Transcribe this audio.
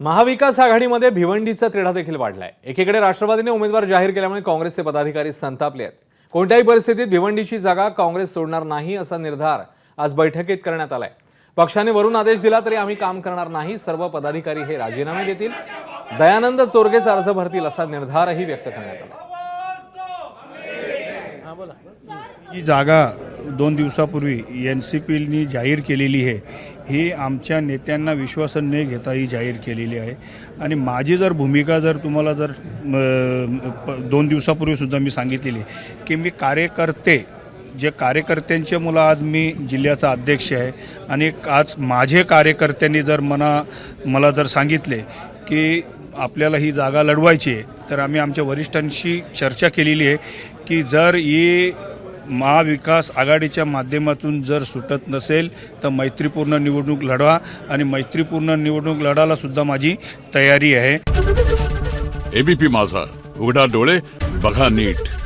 महाविकास आघाडीमध्ये भिवंडीचा तिढा देखील वाढलाय. एकीकडे राष्ट्रवादीने उमेदवार जाहीर केल्यामुळे काँग्रेसचे पदाधिकारी संतापले आहेत. कोणत्याही परिस्थितीत भिवंडीची जागा काँग्रेस सोडणार नाही असा निर्धार आज बैठकीत करण्यात आलाय. पक्षाने वरून आदेश दिला तरी आम्ही काम करणार नाही सर्व पदाधिकारी हे राजीनामे देतील. दयानंद चोरगेच अर्ज भरतील असा निर्धारही व्यक्त करण्यात आला. ही जागा दोन दिवसापूर्वी एन सी पीनी जाहीर केलेली आहे. ही आमच्या नेत्यांना विश्वासन न घेता ही जाहीर केलेली आहे. आणि माझी जर भूमिका जर तुम्हाला जर दोन दिवसापूर्वीसुद्धा मी सांगितलेली की मी कार्यकर्ते जे कार्यकर्त्यांच्या मुलं आज मी जिल्ह्याचा अध्यक्ष आहे आणि आज माझे कार्यकर्त्यांनी जर मना मला जर सांगितले की आपल्याला ही जागा लढवायची आहे तर आम्ही आमच्या वरिष्ठांशी चर्चा केलेली आहे की जर ही महाविकास आघाडीच्या माध्यमातून जर सुटत नसेल तर मैत्रीपूर्ण निवडणूक लढवा आणि मैत्रीपूर्ण निवडणूक लढायला सुद्धा माझी तयारी आहे. एबीपी माझा. उघडा डोळे बघा नीट.